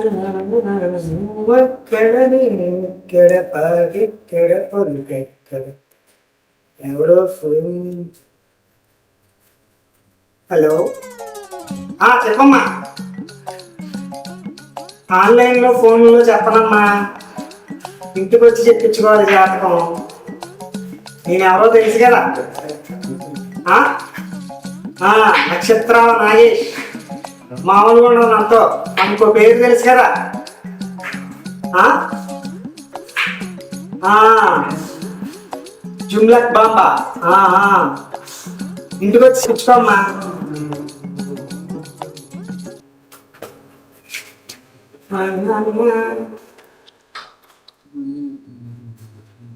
ఎవరో ఎవడో phone hello. ఆ చెప్పమ్మా. ఆన్లైన్లో ఫోన్లో చెప్పనమ్మా. ఇంటికి వచ్చి చెప్పించుకోవాలి జాతకం. నేను ఎవరో తెలుసు కదా. ఆ? ఆ, నాగేష్. మామూలుగా ఉండదు నాతో మనకు పేరు తెలుసు కదా. జుమ్లక్ బాంబా. ఇంటికి వచ్చి తెచ్చుకోమ్మా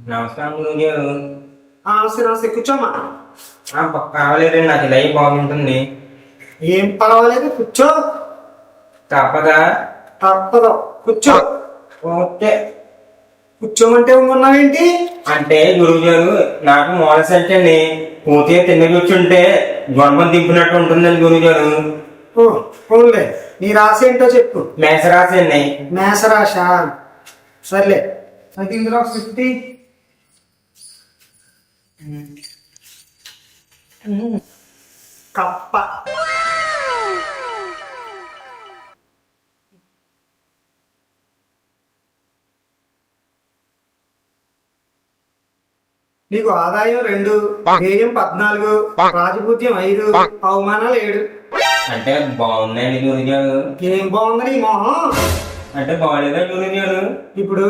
నమస్కారం గురువు నమస్తే నమస్తే. కూర్చోమ్మా. కావాలేదండి నాకు లైఫ్ బాగుంటుంది. ఏం పర్వాలేదు కూర్చో. తప్పదా? తప్పదు. కూర్చో. ఓకే. కూర్చోమంటే ఉన్నావేంటి అంటే గురువు గారు నాకు మోడల్స్ అంటే పూర్తిగా తిన్న కూర్చుంటే గొడవ దింపినట్టు ఉంటుందండి గురువు గారు పోన్లే. నీ రాసి ఏంటో చెప్పు. మేసరాశి అండి. మేషరాశ? సర్లే. అయితే ఇందులో ఫిఫ్టీ. కప్ప. నీకు ఆదాయం రెండు వ్యయం పద్నాలుగు రాజపూజ్యం ఐదు అవమానాలు ఏడు. అంటే బాగుందండి గారు ఏం బాగుంది నీ మొహం? అంటే బాగాలేదా గారు ఇప్పుడు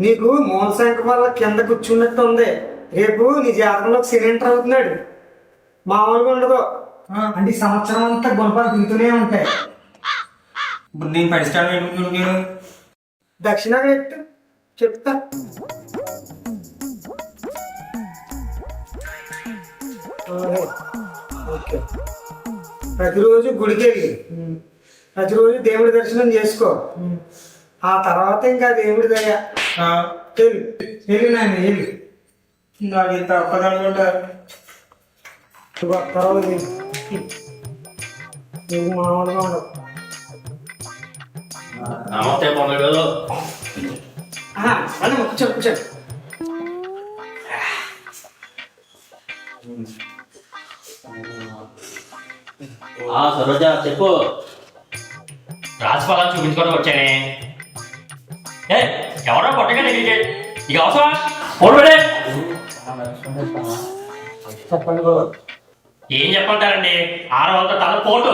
నీకు మూల సంఖ్య వల్ల కింద కూర్చున్నట్టు ఉంది. రేపు నీ జాతకంలో సిలిండర్ అవుతున్నాడు. మామూలుగా ఉండదు. అంటే ఈ సంవత్సరం అంతా గుణపాలు దిగుతూనే ఉంటాయి. ఇప్పుడు దీని పరిష్కారం ఏంటి దక్షిణ చెప్తా. ఓకే. ప్రతిరోజు గుడికి వెళ్ళి ప్రతిరోజు దేవుడి దర్శనం చేసుకో. ఆ తర్వాత ఇంకా దేవుడి దయ. ఆ, వెళ్ళి వెళ్ళి నాయన వెళ్ళి నాకు తప్పదనుకుంటా ఇదిగో తర్వాత. నువ్వు మామూలుగా ఉండవు నమస్తే పొంగల్ గారు రండి, ఆ సరోజ చెప్పు. రాజఫలాలు చూపించుకొని వచ్చానే. ఏ ఎవరో కొట్టగా నీకు ఇక అవసరమా? ఫోన్ పెడే చెప్పండి బాబు ఏం చెప్పంటారండి ఆరు వందల తల పోటు.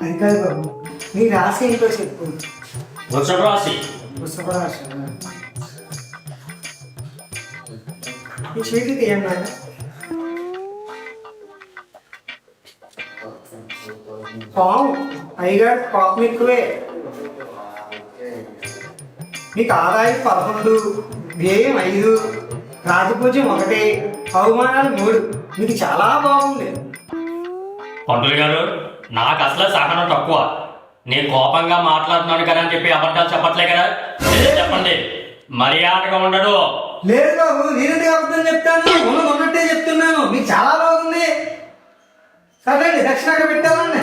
అది కాదు బాబు నీ రాసి ఏంటో చెప్పు. వృషభ రాశి పుస్తక రాశి ఈ పాము పైగా పాపం ఎక్కువే నీకు ఆదాయం పదకొండు వ్యయం ఐదు రాజపూజ్యం ఒకటి అవమానాలు మూడు నీకు చాలా బాగుంది పంతులు గారు నాకు అసలు సహనం తక్కువ నేను కోపంగా మాట్లాడుతున్నాను కదా అని చెప్పి అబద్ధాలు చెప్పట్లే కదా చెప్పండి మర్యాదగా ఉండడు లేదు బాబు నేనంటే అబద్ధం చెప్తాను ఉన్న ఉన్నట్టే చెప్తున్నాను మీకు చాలా బాగుంది సరేండి దక్షిణాగా పెట్టాలండి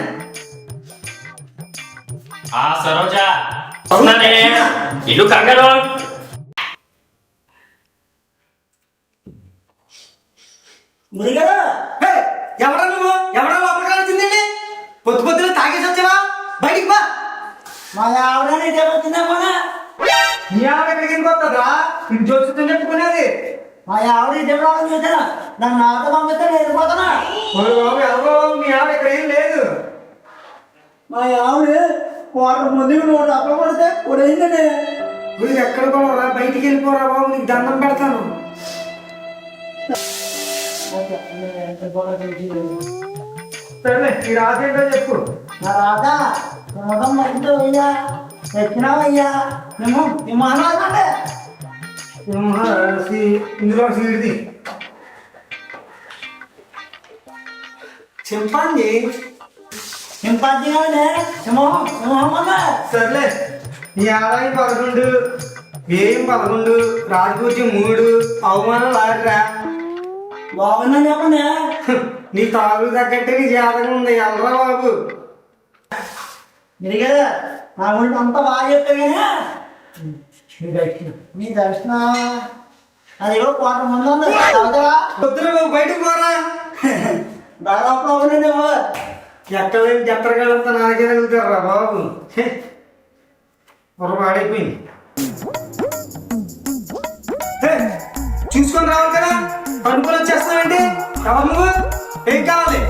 ఆ సరోజ వస్తున్నానే. ఇల్లు కంగారు. మురిగారు హే, ఎవరా నువ్వు? ఎవరా లోపలికి రావాల్సిందండి? పొద్దు పొద్దున తాగేసి వచ్చావా? బయటికి బా మా ఆవిడని ఇదే వచ్చిందేమోనా నీ ఆవిడ ఎక్కడికి వెళ్ళిపోతుందా ఇంటి చూస్తుందని చెప్పుకునేది. మా ఆవిడ ఇదే రావడం చూసాను నన్ను నాతో పంపిస్తే నేను వెళ్ళిపోతానా ఎవరో మీ ఆవిడ ఇక్కడ ఏం లేదు. మా ఆవిడ వాటర్ ముందు నోడు అక్కడ పడితే పొడైందండి నువ్వు ఎక్కడ పోరా బయటికి వెళ్ళిపోరా బాబు నీకు దండం పెడతాను. సరే ఈ రాజు ఏంటో చెప్పు. నా రాధా రోగం మరింత అయ్యా తెచ్చినావయ్యా మేము విమానాలంటే ఇందులో సీడిది చింపాంజీ సింహం సింహం సర్లే. నీ ఆదాయం పదకొండు వ్యయం పదకొండు రాజపూజ్యం మూడు అవమానాలు ఆడరా. చెప్పండి నీ తాగు తగ్గట్టే నీ జాతకం ఉంది ఎల్లరా బాబు. మీరు కదా నా గురించి అంతా బాగా చెప్తావు కానీ నీ దక్షిణ మీ దర్శన. అదిగో కోట ముందు ఉంది. చదువుతావా వద్దురా బాబు బయటకు పోరా. దాదాపు అవునండి ఎక్కడ జత్తరగాళ్ళంతా నాకే తగులుతారా బాబు? పొర పాడైపోయింది హే, చూసుకొని రావాలి కదా? పనుకొని వచ్చేస్తావండి ఎవరు నువ్వు? ఏం కావాలి?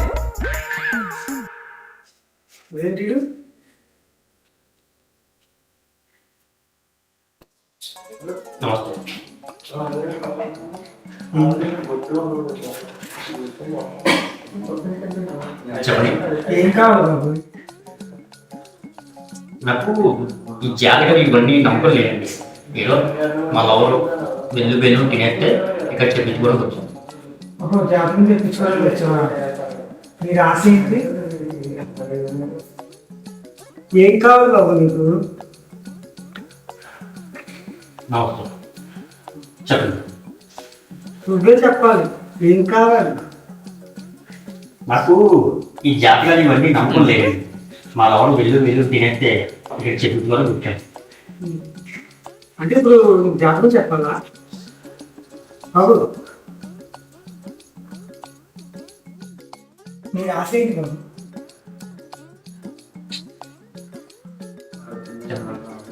ఏంటి? నమస్తే. చెప్పండి. ఏం కావాలి బాబు? నాకు ఈ జాతకం ఇవన్నీ నమ్మకం లేదండి. ఏదో మా లవరు వెళ్ళు వెళ్ళు తినేస్తే ఇక్కడ చెప్పించుకోవడం వచ్చాను ఓహో జాతకం తెప్పించుకోవడానికి వచ్చావా? నీ రాసి ఏంటి? ఏం కావాలి బాబు నీకు? నమస్తే చెప్పండి. నువ్వే చెప్పాలి. ఏం కావాలి? నాకు ఈ జాతకాలు ఇవన్నీ నమ్మకం లేదండి మా లవరు వెళ్ళు వెళ్ళు తినేస్తే ఇక్కడ చెప్పించుకోవడం వచ్చాను అంటే ఇప్పుడు జాతకం చెప్పాలా? బాబు. నీ రాసి ఏంటి బాబు?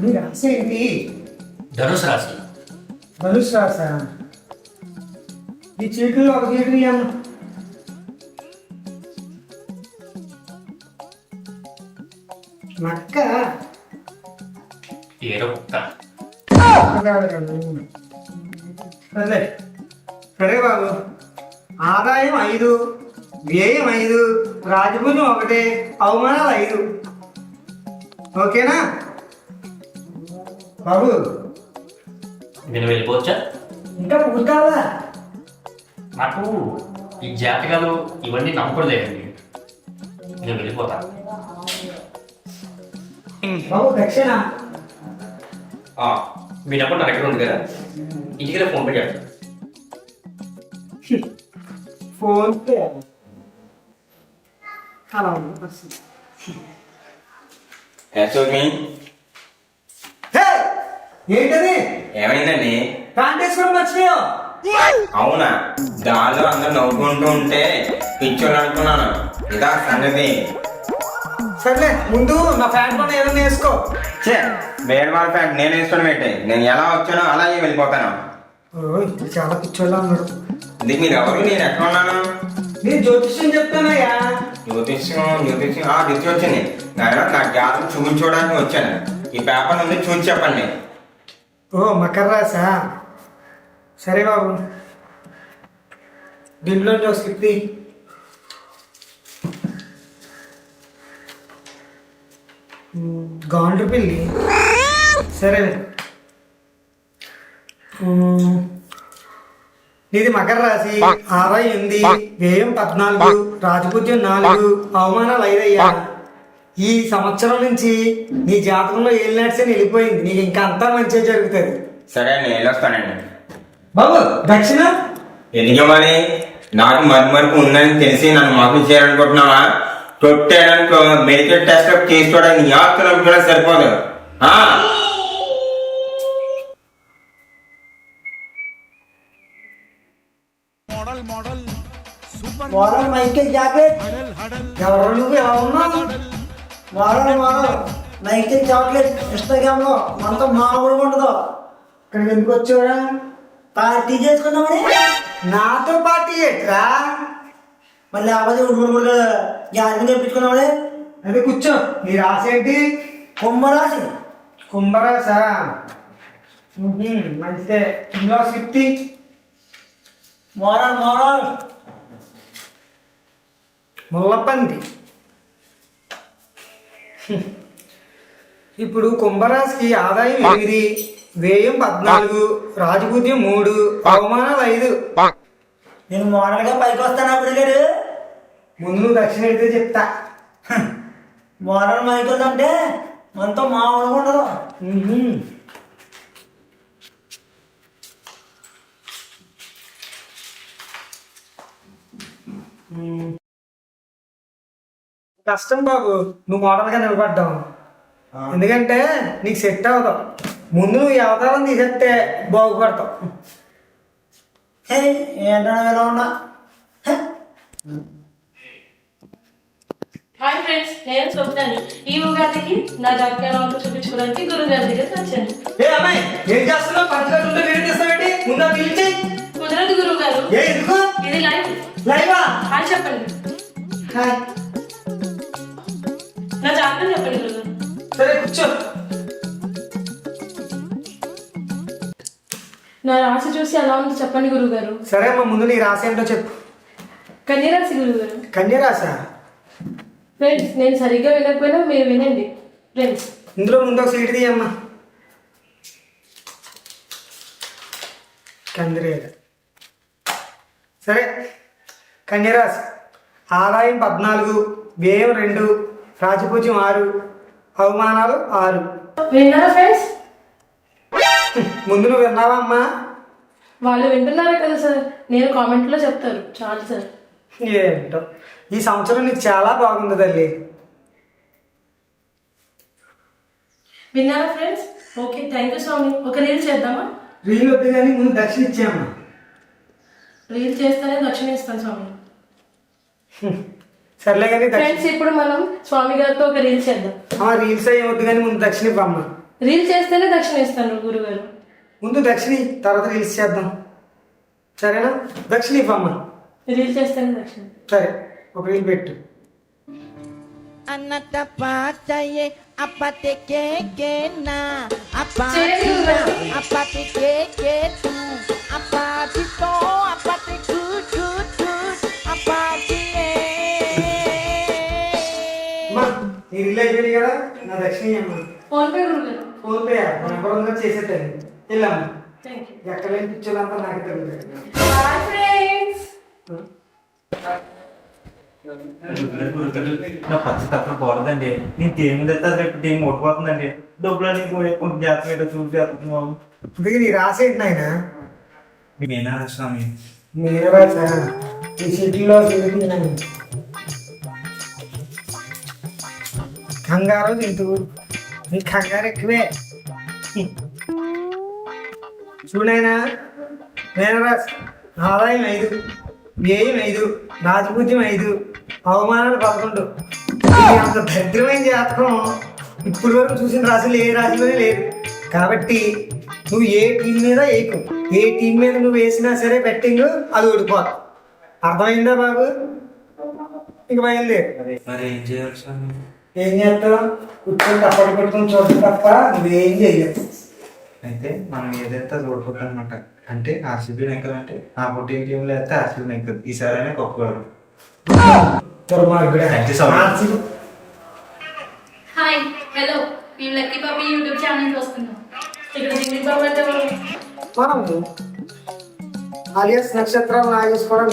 నీ రాసి ఏంటి? ధనుసు రాశి. ధనుష్ రాసా ఈ చీకులు ఒక చీకులు నక్క. కుక్క సరే. సరే బాబు. ఆదాయం ఐదు వ్యయం ఐదు రాజభుజం ఒకటి అవమానాలు ఐదు. ఓకేనా? బాబు. నేను వెళ్ళిపోవచ్చా? ఇంకా పూర్తావా నాకు ఈ జాతకాలు ఇవన్నీ నమ్మకం లేదండి నేను వెళ్ళిపోతా. బాబు దక్షిణ ఆ, మీ నెంబర్ నా దగ్గర ఉంది కదా. ఇంటికి ఫోన్ పే చేస్తాను ఫోన్ పే. అలా ఉంది! ఏంటది? ఏమైందండి? వేసుకోవడం మర్చిపోయావు అవునా? దానిలో అందరు నవ్వుకుంటూ ఉంటే పిచ్చోళ్ళు అనుకున్నాను. ఇదా సంగతి. సర్లే ముందు నా ప్యాంట్ పైన ఏదైనా వేసుకో. ఛే, వేరే వాళ్ళ ప్యాంట్ నేను వేసుకోవడం ఏంటి నేను ఎలా వచ్చానో అలాగే వెళ్ళిపోతాను. ఓయ్, చాలా పిచ్చోళ్ళ ఉన్నాడు ఇది మీరు ఎవరు? నేను ఎక్కడ ఉన్నాను? నేను జ్యోతిష్యం చెప్తానయ్యా. జ్యోతిష్యం జ్యోతిష్యం. ఆ రుచి వచ్చింది. నేను నా జాతకం చూపించుకోవడానికి వచ్చాను. ఈ పేపర్ ఉంది చూసి చెప్పండి. ఓ మకర రాసా సరే బాబు. దీంట్లో స్లిప్ తీ. గాండ్రు పిల్లి సరే ఇది మకర రాశి. ఆదాయం ఎనిమిది. వ్యయం పద్నాలుగు. రాజపూజ్యం నాలుగు. అవమానాలు ఐదయ్యా. ఈ సంవత్సరం నుంచి నీ జాతకంలో ఏం నడిచని వెళ్ళిపోయింది నీకు ఇంకా అంతా మంచిగా జరుగుతుంది. సరే అండి వెళ్ళొస్తానండి. బాబు దక్షిణ? ఎందుకు మరి? నాకు మరి మరుపు ఉందని తెలిసి నన్ను మోసం చేయాలనుకుంటున్నావా? కొట్టేయడానికి మెడికల్ టెస్ట్ చేసుకోవడానికి ఆస్తులకు కూడా సరిపోదు. ఆ? Model Michael jacket. ఎవరు నువ్వు? Model model. మైకేల్ చాక్లెట్ ఇన్స్టాగ్రామ్లో మనతో మామూలుగా ఉండదు ఇక్కడికి ఎందుకు వచ్చావురా? పార్టీ చేసుకుందామని? నాతో పార్టీ ఎట్రా మళ్ళీ లేకపోతే ఉడుముడుగా జాతకం తెప్పించుకున్నామని అది కూర్చో. నీ రాసి ఏంటి? కుంభరాశి. కుంభరాసా ఉహుం, మంచిదే. ఇందులో సిప్తి మోడల్ మోడల్ ముల్లపంది. ఇప్పుడు కుంభరాశికి ఆదాయం ఎనిమిది వ్యయం పద్నాలుగు రాజపూజ్యం మూడు అవమానాలు ఐదు. నేను మోడల్గా పైకి వస్తాను అప్పుడు గారు ముందు నువ్వు దక్షిణ అయితే చెప్తా. మోడల్ మైకేల్ అంటే మనతో మామూలుగా ఉండదు. కష్టం బాబు నువ్వు మోడల్గా నిలబడ్డావు ఎందుకంటే నీకు సెట్ అవ్వదు. ముందు నువ్వు అవతారం తీసేస్తే బాగుపడతావు. ఏంటన్నా ఎలా ఉన్నా? హాయ్ ఫ్రెండ్స్ నేను స్వప్నాన్ని ఈ ఉగాదికి నా జాతకాలను చూపించుకోవడానికి గురువు గారి దగ్గరికి వచ్చాను. ఏ అమ్మాయి ఏం చేస్తున్నావు? పంచగట్టు వీడియో తీస్తావేంటి ముందు పిలిచి కుదరదు గురువు గారు. ఏ ఎందుకు? ఇది లైవ్. లైవా? హాయ్ చెప్పండి. హాయ్. నా జాతకం చెప్పండి గురువు గారు. సరే కూర్చో. నా రాశి చూసి ఎలా ఉందో చెప్పండి గురువు గారు. సరే అమ్మా ముందు నీ రాసి ఏంటో చెప్పు. కన్య రాశి గురువు గారు. కన్య రాసా ఫ్రెండ్స్ నేను సరిగ్గా వినకపోయినా మీరు వినండి. ఫ్రెండ్స్ ఇందులో ముందు ఒక సీట్ తీయమ్మా. కందిరేగ. సరే కన్యరాశి ఆదాయం పద్నాలుగు వ్యయం రెండు రాజపూజ్యం ఆరు అవమానాలు ఆరు. విన్నారా ఫ్రెండ్స్ ముందు నువ్వు విన్నావా అమ్మా? వాళ్ళు వింటున్నారా కదా సార్. నేను కామెంట్లో చెప్తారు. చాలు సార్. ఏంటో? ఈ సంవత్సరం నీకు చాలా బాగుంది తల్లి. విన్నారా ఫ్రెండ్స్ ఓకే థ్యాంక్ యూ స్వామి ఒక రీల్ చేద్దామా? రీల్ వద్దు కానీ ముందు దక్షిణ ఇచ్చామ్మా రీల్ చేస్తేనే దక్షిణ ఇస్తాను స్వామి. సర్లే కానీ ఫ్రెండ్స్ ఇప్పుడు మనం స్వామి గారితో ఒక రీల్ చేద్దాం. అమ్మా రీల్స్ అయ్యి వద్దు కానీ ముందు దక్షిణ ఇవ్వమ్మా. రీల్ చేస్తేనే దక్షిణ ఇస్తాను గురుగారు. ముందు దక్షిణ తర్వాత రీల్స్ చేద్దాం. సరేనా? దక్షిణ ఇవ్వమ్మా. రీల్ చేస్తేనే దక్షిణ సరే ఒక రీల్ పెట్టు. Anata pataye apate keke na apate Cheers. na apate keke tu apate to apate good good good apate అమ్మా నీ రీల్ అయిపోయింది కదా నా దక్షిణ అమ్మా ఫోన్ పే గురుగారు ఫోన్ పే నా నెంబర్ ఉందో? చేసేటాను వెళ్ళమ్మా. థ్యాంక్ యూ ఎక్కడ లేని పిచ్చోళ్ళంతా నాకు తెలియదు బాయ్ ఫ్రెండ్స్ నా పచ్చి తప్ప నేను తెస్తా రేపు దేని ఓడిపోతుందండి? డబ్బులు కొంచెం చూసి చేస్తున్నాం అందుకే నీ రాసేంటి నాయన? మేనా స్వామి. మీరు రాసా ఈ సిటీలో తిరుగుతున్నాను కంగారు తింటూ. నీ కంగారు ఎక్కువే. చూడైనా మేనరాశి ఆదాయం ఐదు. వ్యయం ఐదు? రాజపూజ్యం ఐదు. అవమానాలు పదకొండు. అంత దరిద్రమైన జాతకం ఇప్పటి వరకు చూసిన రాశులు ఏ రాశిలోనే లేదు. కాబట్టి నువ్వు ఏ టీం మీద వేయకు. ఏ టీం మీద నువ్వు వేసినా సరే బెట్టింగ్ అది ఓడిపోదు. అర్థమైందా బాబు? ఇంక బయలుదేరు. ఏం చేస్తావు? కూర్చొని తప్పటి పెట్టుకుని చూడటం తప్ప నువ్వేం చేయలేవు. అయితే మనం ఏదైతే అది ఓడిపోతాం అనమాట అంటే ఆర్సీబీ నెక్కదంటే ఆ పుట్టిన టీంలో అయితే ఆర్సీబీ నెక్కదు ఈసారి అయినా. ఆర్సీబీ. హాయ్ హలో మేము లక్కీ పాపి యూట్యూబ్ ఛానల్ చూస్తున్నాం ఇక్కడ అంటే మనం మనము alias నక్షత్రాలు నాగేశ్వరం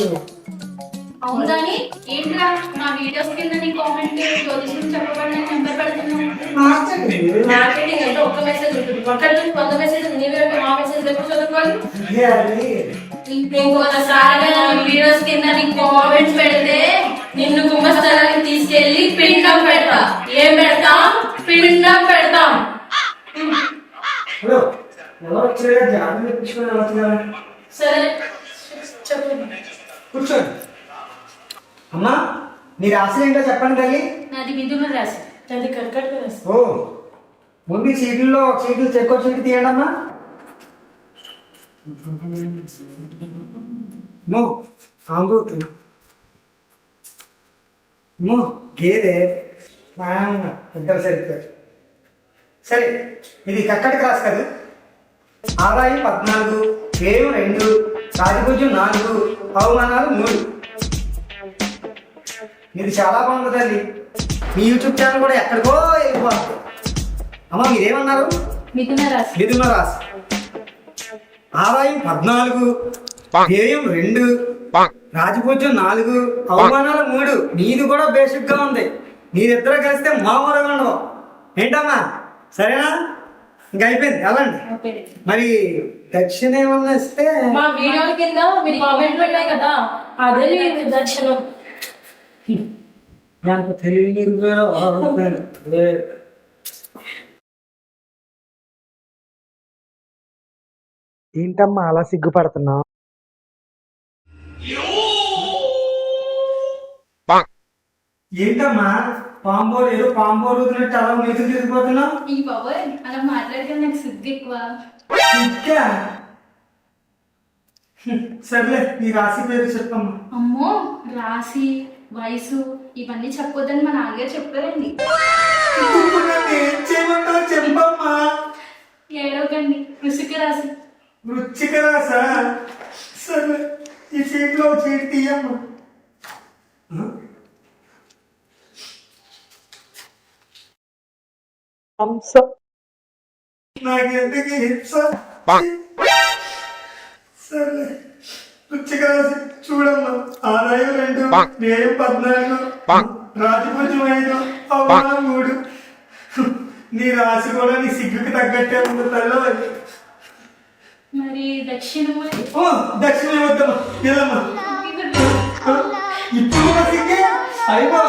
మేము అవును కానీ ఏంట్రా? నా వీడియోస్ కింద నీ కామెంట్ జ్యోతిష్యం చెప్పబడిన నెంబర్ పెడుతున్నావు మార్చండి మార్కెటింగ్ అంటే ఒక్క మెసేజ్ ఉంటుంది. ఒకటి నుంచి వంద మెసేజ్ నీవే మా మెసేజ్ ఎప్పుడు చదువుకోవాలి ఇంకొకసారి వీడియోస్ కింద నీ కామెంట్స్ పెడితే నిన్ను కుంభస్థలానికి తీసుకెళ్ళి పిండం పెడతా. ఏం పెడతాం? పిండం పెడతాం. సరే చెప్పండి కూర్చోండి అమ్మా నీ రాశి ఏంటో చెప్పండి తల్లి. నాది మిథున రాశి. అది కర్కట్ రాసి ఓ ముందు ఒక సీట్లు చెక్కో సీటు తీయండి అమ్మా. మో ఆంబూతు మో గేదె ఇద్దరు సరిపోయారు. సరే ఇది కక్కడికి రాసు కదా. ఆదాయం పద్నాలుగు వ్యయం రెండు రాజపూజ్యం నాలుగు అవమానాలు మూడు. ఇది చాలా బాగుంది తల్లి. మీ యూట్యూబ్ ఛానల్ కూడా ఎక్కడికో వెళ్ళిపోతుంది అమ్మ మీరేమన్నారు? మిథున రాశి మిథున రాశి ఆదాయం పద్నాలుగు వ్యయం రెండు రాజపూజ్యం నాలుగు అవమానాలు మూడు. నీది కూడా బేసిక్గా ఉంది. మీరిద్దరు కలిస్తే మామూలుగా ఉండవు. ఏంటమ్మా? సరేనా? ఇంకా అయిపోయింది. వెళ్ళండి. మరి దక్షిణ ఏమన్నా ఇస్తే మా వీడియోల కింద మీరు కామెంట్లు ఉన్నాయి కదా అదే మీ దర్శనం. నాకు తెలియదు ఏంటమ్మా అలా సిగ్గుపడుతున్నావు? ఏంటమ్మా? పాంబోలు ఏదో పాంబోలు వదిలినట్టు అలా మెతులు తిరిగిపోతున్నావు అలా మాట్లాడితే నాకు సిగ్గు ఎక్కువ. సర్లే నీ రాశి పేరు చెప్పమ్మా. అమ్మో రాశి వయసు ఇవన్నీ చెప్పొద్దని మా నాన్నగారు చెప్పారండి. ఏం చేయమంటావు చెప్పమ్మా. ఏడవకండి రుచిక రాశి. వృచ్చిక రాసా సరే ఈ చీట్లో చీటి తీయమ్మా. హంస. నాకెందుకు హింస? సరే రుచిగా చూడమ్మా. ఆదాయం రెండు వ్యయం పద్నాలుగు రాజభుజం ఐదు అవమానం మూడు. నీ రాశి నీ సిగ్గుకి తగ్గట్టే ఉంది దక్షిణము ఓ దక్షిణ వద్దమ్మా. వెళ్ళమ్మా. ఇప్పుడు సిగ్గే? అయిపో